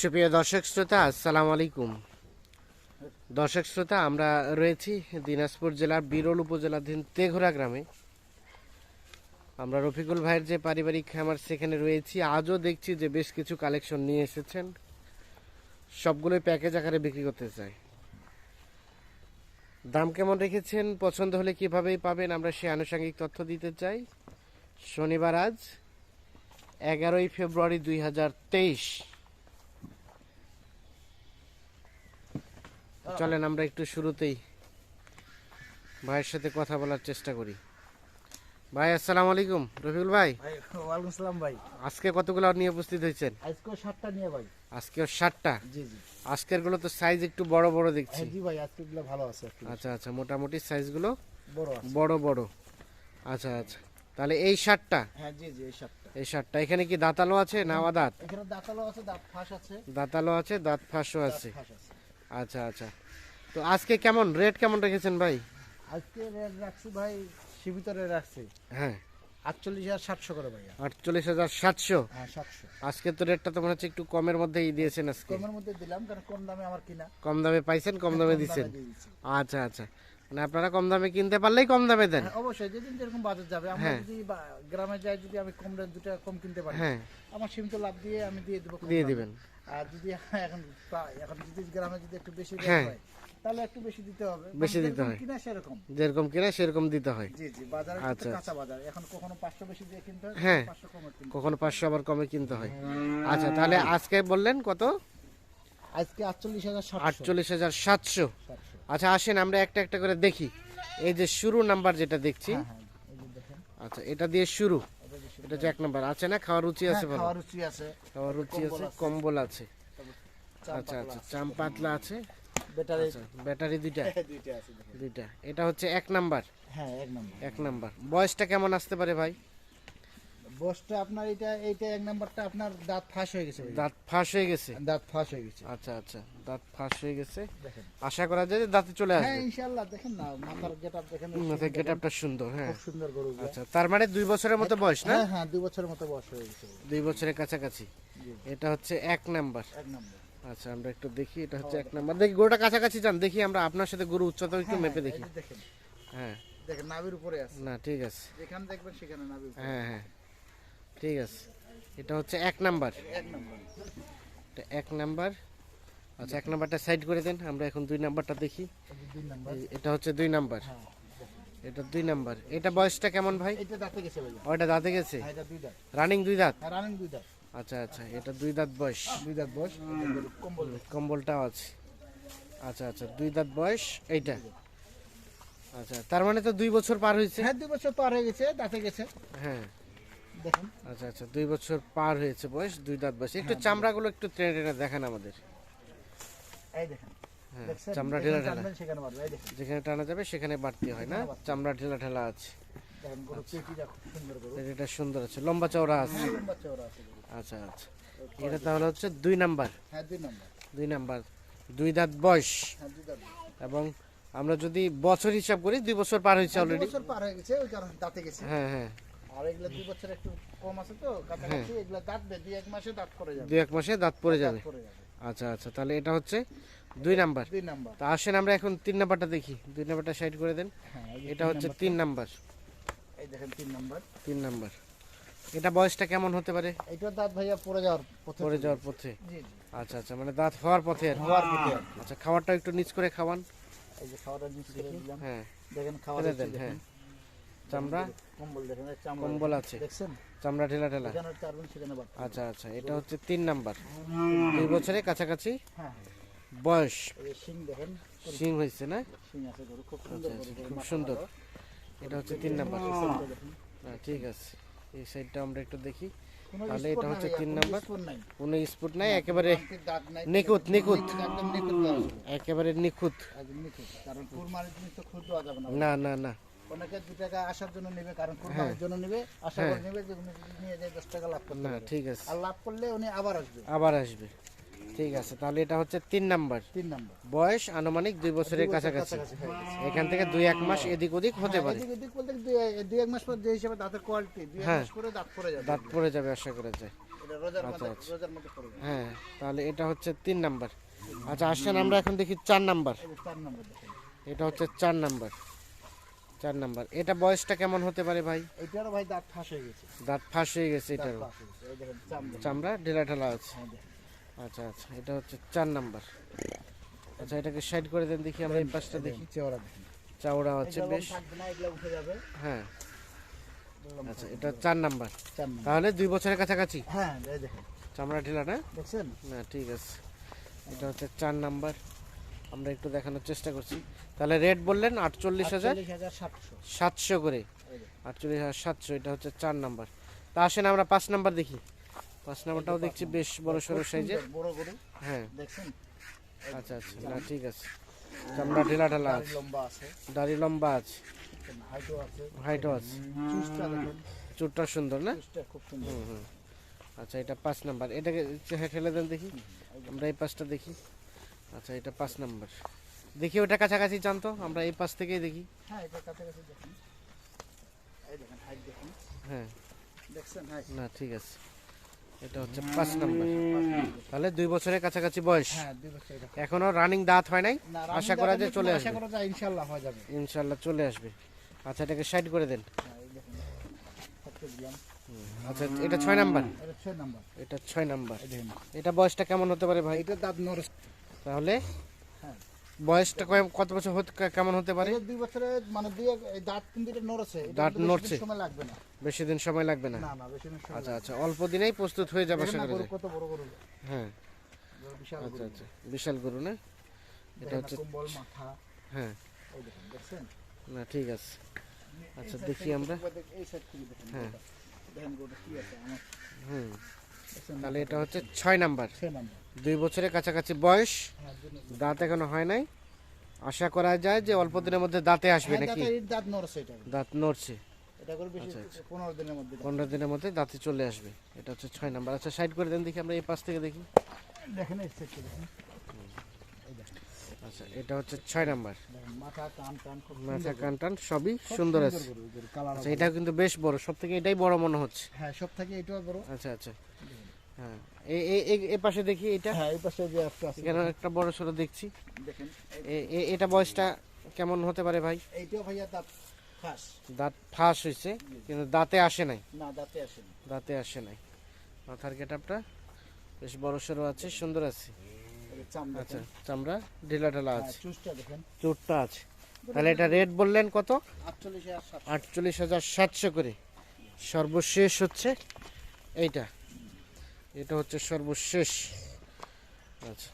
সুপ্রিয় দর্শক শ্রোতা, আসসালামু আলাইকুম। দর্শক শ্রোতা, আমরা রয়েছি দিনাজপুর জেলার বিরল উপজেলাধীন তেঘোরা গ্রামে। আমরা রফিকুল ভাইয়ের যে পারিবারিক খামার, সেখানে রয়েছি। আজও দেখছি যে বেশ কিছু কালেকশন নিয়ে এসেছেন। সবগুলোই প্যাকেজ আকারে বিক্রি করতে চাই। দাম কেমন রেখেছেন? পছন্দ হলে কিভাবেই পাবেন? আমরা সে আনুষঙ্গিক তথ্য দিতে চাই। শনিবার আজ, এগারোই ফেব্রুয়ারি দুই হাজার তেইশ। চলেন আমরা একটু শুরুতেই ভাইয়ের সাথে কথা বলার চেষ্টা করি। ভাই আসসালামু আলাইকুম। রফিকুল ভাই ভাই ওয়ালাইকুম সালাম ভাই। আজকে কতগুলো নিয়ে উপস্থিত হয়েছেন? আজকে সাতটা নিয়ে ভাই। আজকে ষাটটা জি জি। আজকেরগুলো তো সাইজ একটু বড় বড় দেখছি। হ্যাঁ জি ভাই আজকে গুলো ভালো আছে আচ্ছা আচ্ছা মোটামুটি সাইজগুলো বড় আছে। বড় বড়। আচ্ছা আচ্ছা। তাহলে এই ষাটটা হ্যাঁ জি জি এই সাতটা। এই ষাটটা এখানে কি দাঁতালো আছে না দাঁত? এখানে দাঁতালো আছে দাঁত ফাঁস আছে। দাঁতালো আছে দাঁত ফাঁসও দাঁত ফাঁস আছে। আচ্ছা আচ্ছা। তো আজকে কেমন? রেট কেমন রেখেছেন ভাই? আজকে রেট রাখছি ভাই সীমিতরে রাখছি। হ্যাঁ। আটচল্লিশ হাজার সাতশো করে ভাইয়া। আটচল্লিশ হাজার সাতশো? হ্যাঁ সাতশো। আজকে তো রেটটা তো মনে হচ্ছে একটু কমের মধ্যেই দিয়েছেন আজকে। কমের মধ্যে দিলাম কারণ কম দামে আমার কিনা। কম দামে পাইছেন কম দামে দিচ্ছেন আচ্ছা আচ্ছা। মানে আপনারা কম দামে কিনতে পারলেই কম দামে দেন। হ্যাঁ, অবশ্যই যেদিন যেরকম বাজার যাবে। আমরা হ্যাঁ। যদি বা- গ্রামে যাই যদি আমি কম রেট দুটো কম কিনতে পারি হ্যাঁ। আমার সীমিত লাভ দিয়ে আমি দিয়ে দেবো দিয়ে। দিবেন। আর যদি এখন এখন যদি গ্রামে যদি একটু বেশি হ্যাঁ। হয় তাহলে একটু বেশি দিতে হবে। বেশি দিতে হয়। কিনা সেরকম। যেরকম কিনা সেরকম দিতে হয়। জি জি বাজারে আচ্ছা, কাঁচা বাজার। এখন কখনো পাঁচশো বেশি দিয়ে কিনতে হয় হ্যাঁ। পাঁচশো কমে কিনতে হয়। কখনো পাঁচশো আবার কমে কিনতে হয়। আচ্ছা তাহলে আজকে বললেন কত? আজকে আটচল্লিশ হাজার সাতশো। আটচল্লিশ হাজার সাতশো। সাতশো। আচ্ছা আসেন আমরা একটা একটা করে দেখি। এই যে শুরু নাম্বার যেটা দেখছি। হ্যাঁ হ্যাঁ আচ্ছা এটা দিয়ে শুরু। এটা যে এক নাম্বার। আছে না? খাওয়ার রুচি আছে হ্যাঁ, ভালো খাওয়ার রুচি আছে। খাওয়ার রুচি আছে কম্বল আছে। আছে আচ্ছা আচ্ছা আছে। চাম পাতলা আছে? ব্যাটারি। আচ্ছা ব্যাটারি দুইটা? দুইটা আছে। দুইটা। এটা হচ্ছে এক নাম্বার? হ্যাঁ এক নম্বর। এক নাম্বার। বয়সটা কেমন আসতে পারে ভাই? বসটা আপনার এটা এইটা এক নাম্বারটা আপনার দাঁত ফাঁস হয়ে গেছে দাঁত ফাঁস হয়ে গেছে? দাঁত ফাঁস হয়ে গেছে। আচ্ছা আচ্ছা দাঁত ফাঁস হয়ে গেছে। আশা করা যায় যে দাঁতে চলে হ্যাঁ ইনশাআল্লাহ দেখেন না মাথার গেটআপ দেখেন মাথায় গেট আপটা সুন্দর হ্যাঁ। খুব সুন্দর গরু আচ্ছা তার মানে দুই বছরের মতো বয়স না? হ্যাঁ হ্যাঁ দুই বছরের মতো বয়স হয়ে গেছে। দুই বছরের কাছাকাছি। এটা হচ্ছে এক নাম্বার। এক নম্বর। আচ্ছা আমরা একটু দেখি এটা হচ্ছে এক নাম্বার। দেখি গরুটা কাছাকাছি যান দেখি আমরা আপনার সাথে গরু উচ্চতা একটু হ্যাঁ, মেপে হ্যাঁ, দেখি। হ্যাঁ। দেখেন নাভির উপরে আছে। না ঠিক আছে। যেখানে দেখবেন সেখানে নাভির উপরে হ্যাঁ হ্যাঁ। ঠিক আছে। এটা হচ্ছে এক নাম্বার। এক নম্বর। এটা এক নাম্বার। আচ্ছা এক নাম্বারটা সাইড করে দেন আমরা এখন দুই নাম্বারটা দেখি। এটা হচ্ছে দুই নাম্বার। হ্যাঁ এটা দুই নাম্বার। এটা বয়সটা কেমন ভাই? এইটা দাঁতে গেছে ভাইয়া। ওটা দাঁতে গেছে? হ্যাঁ এটা দুই দাঁত। রানিং দুই দাঁত? হ্যাঁ রানিং দুই দাঁত। আচ্ছা আচ্ছা এটা দুই দাঁত বয়স। দুই দাঁত বয়স। কম্বল কম্বলটাও আছে। আচ্ছা আচ্ছা দুই দাঁত বয়স এইটা। আচ্ছা তার মানে তো দুই বছর পার হয়েছে? হ্যাঁ দুই বছর পার হয়ে গেছে দাঁতে গেছে। হ্যাঁ। দেখেন। আচ্ছা আচ্ছা দুই বছর পার হয়েছে বয়স দুই দাঁত বয়স। একটু চামড়াগুলো একটু টেনে টেনে দেখান আমাদের। এই দেখেন। হ্যাঁ চামড়া ঢেলা ঢেলা। যেখানে টানা যাবে সেখানে বাড়তি হয় না। চামড়া ঢেলা ঢেলা আছে। গরু এটা সুন্দর আছে লম্বা চওড়া আছে। চওড়া আছে। আচ্ছা আচ্ছা। এটা তাহলে হচ্ছে দুই নাম্বার। হ্যাঁ দুই নম্বর। দুই দাঁত বয়স। হ্যাঁ এবং আমরা যদি বছর হিসাব করি দুই বছর পার হয়েছে অলরেডি পার হয়ে গেছে ওই কারণে দাঁতে গেছে। হ্যাঁ হ্যাঁ। আর এগুলা দুই বছর একটু কম আছে তো কাছাকাছি এগুলা দাঁতবে দুই এক মাসে দাঁত করে যাবে। দুই এক মাসে দাঁত পড়ে যাবে। দাঁত আচ্ছা আচ্ছা তাহলে এটা হচ্ছে দুই নাম্বার। দুই নাম্বার। তা আসেন আমরা এখন তিন নাম্বারটা দেখি। দুই নাম্বারটা সাইড করে দেন। হ্যাঁ এটা হচ্ছে তিন নাম্বার। এই দেখেন তিন নাম্বার। তিন নাম্বার। এটা বয়সটা কেমন হতে পারে? এইটার দাঁত ভাইয়া পড়ে যাওয়ার পথে। পড়ে যাওয়ার পথে। আচ্ছা আচ্ছা মানে দাঁত হওয়ার পথে আর কি। হওয়ার পথে আচ্ছা খাবারটা একটু নিচ করে খাওয়ান। এই যে নিচে দিলাম। হ্যাঁ। দেখেন খাওয়া হ্যাঁ। চামড়া? কম্বল দেখেন চামড়া। কম্বল আছে। দেখছেন? চামড়া ঢেলা ঢেলা। আচ্ছা আচ্ছা এটা হচ্ছে তিন নাম্বার। দুই বছরের কাছাকাছি হ্যাঁ। বয়স। সিং হয়েছে না? শিং আছে গরু খুব সুন্দর আচ্ছা। সুন্দর। এটা হচ্ছে তিন নাম্বার। হ্যাঁ ঠিক আছে। এই সাইডটা আমরা একটু দেখি। তাহলে এটা হচ্ছে তিন নাম্বার। কোনো স্পুট নাই একেবারে নিখুঁত, নিখুঁত। একেবারে নিখুঁত। না না না। অনেকে দু টাকা আসার জন্য নেবে কারণ কুরবানির জন্য নেবে। আশা করে নেবে যে উনি নিয়ে যায় দশ টাকা লাভ করতে হ্যাঁ। না ঠিক আছে। আর লাভ করলে উনি আবার আসবে। আবার আসবে। ঠিক আছে তাহলে এটা হচ্ছে তিন নাম্বার। তিন নাম্বার। বয়স আনুমানিক দুই বছরের কাছাকাছি। এখান থেকে দুই এক মাস এদিক ওদিক হতে পারে। এদিক বলতে দুই- এক মাস পর যে হিসাবে দাঁতের কোয়ালিটি দুই এক হ্যাঁ। মাস করে দাঁত পড়ে যাবে। দাঁত পড়ে যাবে আশা করা যায়। আচ্ছা, আচ্ছা। হ্যাঁ তাহলে এটা হচ্ছে তিন নাম্বার। আচ্ছা আসেন আমরা এখন দেখি চার নম্বর। এটা হচ্ছে চার নাম্বার। চার নাম্বার। এটা বয়সটা কেমন হতে পারে ভাই? এইটারও ভাই দাঁত ফাঁস হয়ে গেছে। দাঁত ফাঁস হয়ে গেছে এটারও। চামড়া। ঢেলা ঢালা আছে। হ্যাঁ, আচ্ছা আচ্ছা এটা হচ্ছে চার নাম্বার। আচ্ছা এটাকে সাইড করে দেন দেখি আমরা এই পাশটা দেখি। চেওড়া দেখেন। চাওড়া হচ্ছে এগুলো বেশ। হ্যাঁ। আচ্ছা এটা চার নাম্বার। তাহলে দুই বছরের কাছাকাছি? হ্যাঁ দেখেন। চামড়া ঢিলা না? দেখছেন? না ঠিক আছে। এটা হচ্ছে চার নাম্বার। আমরা একটু দেখানোর চেষ্টা করছি। তাহলে রেট বললেন আটচল্লিশ হাজার সাতশো করে। আটচল্লিশ হাজার সাতশো এটা হচ্ছে চার নাম্বার তা আসেন আমরা পাঁচ নাম্বার দেখি। পাঁচ নাম্বারটাও দেখছি বেশ বড় সড়ো সাইজের হ্যাঁ। আচ্ছা আচ্ছা না ঠিক আছে। চামড়া ঢেলা ঢালা আছে। দাড়ি লম্বা আছে। হাইটও আছে। চুটটা সুন্দর না? আচ্ছা এটা পাঁচ নাম্বার এটাকে ঠেলে দেন দেখি। আমরা এই পাঁচটা দেখি। আচ্ছা এটা পাঁচ নাম্বার। দেখি ওটা কাছাকাছি জানতো আমরা এই পাশ থেকেই দেখি। হ্যাঁ এটা কাছাকাছি দেখেন। এই দেখেন হাইট দেখেন। হ্যাঁ। দেখছেন হাইট না ঠিক আছে। এটা হচ্ছে পাঁচ নাম্বার। তাহলে দুই বছরের কাছাকাছি বয়স। হ্যাঁ দুই বছর এখনও রানিং দাঁত হয় নাই? আশা করা যায় চলে আসবে। করা যায় ইনশাআল্লাহ হয়ে যাবে। ইনশাল্লাহ চলে আসবে। আচ্ছা এটাকে সাইড করে দেন। হ্যাঁ আচ্ছা এটা ছয় নাম্বার। এটা ছয় নাম্বার। এটা বয়সটা কেমন হতে পারে ভাই? এটা দাঁত নর তাহলে হ্যাঁ। বয়সটা কয়- কত বছর হতে কেমন হতে পারে? দুই বছরে মানে দুই দাঁত কিন্তু এটা নড়ছে দাঁত নড়ছে? সময় লাগবে না। বেশি দিন সময় লাগবে না? না না বেশি দিন আচ্ছা আচ্ছা অল্প দিনেই প্রস্তুত হয়ে যাবে আশা করা কত বড় গরু। হ্যাঁ। বিশাল আচ্ছা আচ্ছা বিশাল গরু না? এটা হচ্ছে কম্বল মাথা। হ্যাঁ। দেখছেন? না ঠিক আছে। আচ্ছা দেখি আমরা। এই সাইড থেকে দেখেন হ্যাঁ। দেখেন গরুটা কি আছে আমার হুম। তাহলে এটা হচ্ছে ছয় নাম্বার। দুই বছরের কাছাকাছি বয়স দাঁত এখনও হয় নাই। আশা করা যায় যে অল্প দিনের মধ্যে দাঁতে আসবে হ্যাঁ, নাকি দাঁত নড়ছে বেশি আচ্ছা, পনেরো দিনের মধ্যে দাঁত। দিনের মধ্যে দাঁতে চলে আসবে। এটা হচ্ছে ছয় নাম্বার। আচ্ছা সাইড করে দেন দেখি আমরা এই পাশ থেকে দেখি। দেখেন। আচ্ছা এটা হচ্ছে ছয় নাম্বার। মাথা কান টান সবই সুন্দর আছে। আচ্ছা এটাও কিন্তু বেশ বড় সব থেকে এটাই বড় মনে হচ্ছে। হ্যাঁ সব থেকে এটাও বড়। আচ্ছা আচ্ছা। হ্যাঁ এই পাশে দেখি এটা। হ্যাঁ এই পাশে যে একটা আছে। এখানে একটা বড় সড়ো দেখছি। দেখেন। এটা বয়সটা কেমন হতে পারে ভাই? এইটাও ভাইয়া দাঁত ফাঁস। দাঁত ফাঁস হয়েছে কিন্তু দাঁতে আসে নাই। না দাঁতে আসেনি দাঁতে আসে নাই। মাথার গেটআপটা বেশ বড় সরো আছে সুন্দর আছে। আচ্ছা চামড়া ঢিলা ঢালা হ্যাঁ, আছে। চোটটা আছে। তাহলে এটা রেট বললেন কত? আটচল্লিশ হাজার সাতশো। করে। সর্বশেষ হচ্ছে এইটা। এটা হচ্ছে সর্বশেষ। আচ্ছা।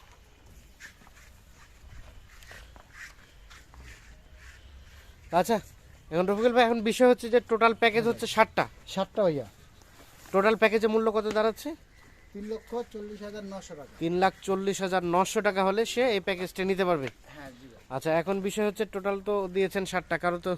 আচ্ছা এখন রফিকুল ভাই এখন বিষয় হচ্ছে যে টোটাল প্যাকেজ হচ্ছে ষাটটা। সাতটা ভাইয়া। টোটাল প্যাকেজের মূল্য কত দাঁড়াচ্ছে? তিন লক্ষ চল্লিশ হাজার নশো টাকা। তিন লাখ চল্লিশ হাজার নশো টাকা হলে সে এই প্যাকেজটা নিতে পারবে? হ্যাঁ জি আচ্ছা এখন বিষয় হচ্ছে টোটাল তো দিয়েছেন ষাট টাকারও তো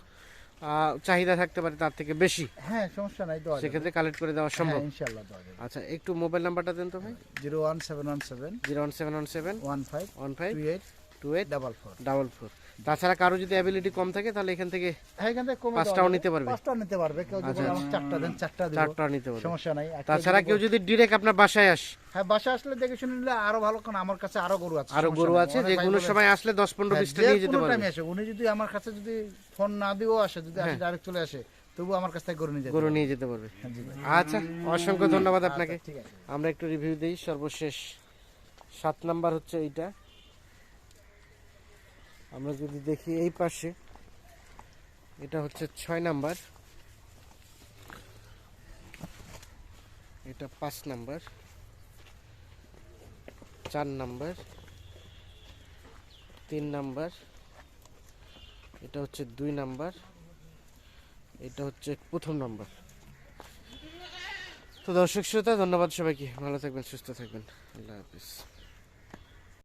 চাহিদা থাকতে পারে তার থেকে বেশি। হ্যাঁ সমস্যা নাই দেওয়া সেক্ষেত্রে কালেক্ট করে দেওয়া সম্ভব। হ্যাঁ, দেওয়া যাবে। আচ্ছা একটু মোবাইল নাম্বারটা দেন তো ভাই। Zero one seven one seven zero one seven one seven one five one five two eight two eight double four. Double four. তাছাড়া কারও যদি অ্যাবিলিটি কম থাকে তাহলে এখান থেকে হ্যাঁ এখান থেকে কমে পাঁচটাও নিতে পারবে? পাঁচটাও নিতে পারবে। কেউ যদি আচ্ছা, আমাকে চারটা দেন চারটা দিব। চারটা নিতে পারবে। সমস্যা নাই। তাছাড়া কেউ যদি ডিরেক্ট আপনার বাসায় আসে। হ্যাঁ বাসা আসলে দেখে শুনে নিলে আরও ভালো কারণ আমার কাছে আরও গরু আছে আরও গরু আছে যে কোনো সময় আসলে দশ পনেরো হ্যাঁ, বিশটা যে নিয়ে যেতে পারবে। আসে। উনি যদি আমার কাছে যদি ফোন না দিয়েও আসে যদি আসে হ্যাঁ। ডাইরেক্ট চলে আসে তবু আমার কাছ থেকে গরু নিয়ে যেতে গরু। নিয়ে যেতে পারবে। হ্যাঁ। আচ্ছা অসংখ্য ধন্যবাদ আপনাকে। আচ্ছা, আছে। আমরা একটু রিভিউ দিই সর্বশেষ সাত নাম্বার হচ্ছে এইটা। আমরা যদি দেখি এই পাশে, এটা হচ্ছে ছয় নাম্বার। এটা পাঁচ নাম্বার। চার নাম্বার। তিন নাম্বার। এটা হচ্ছে দুই নাম্বার। এটা হচ্ছে প্রথম নাম্বার। তো দর্শক শ্রোতা, ধন্যবাদ সবাইকে। ভালো থাকবেন, সুস্থ থাকবেন। আল্লাহ হাফিজ।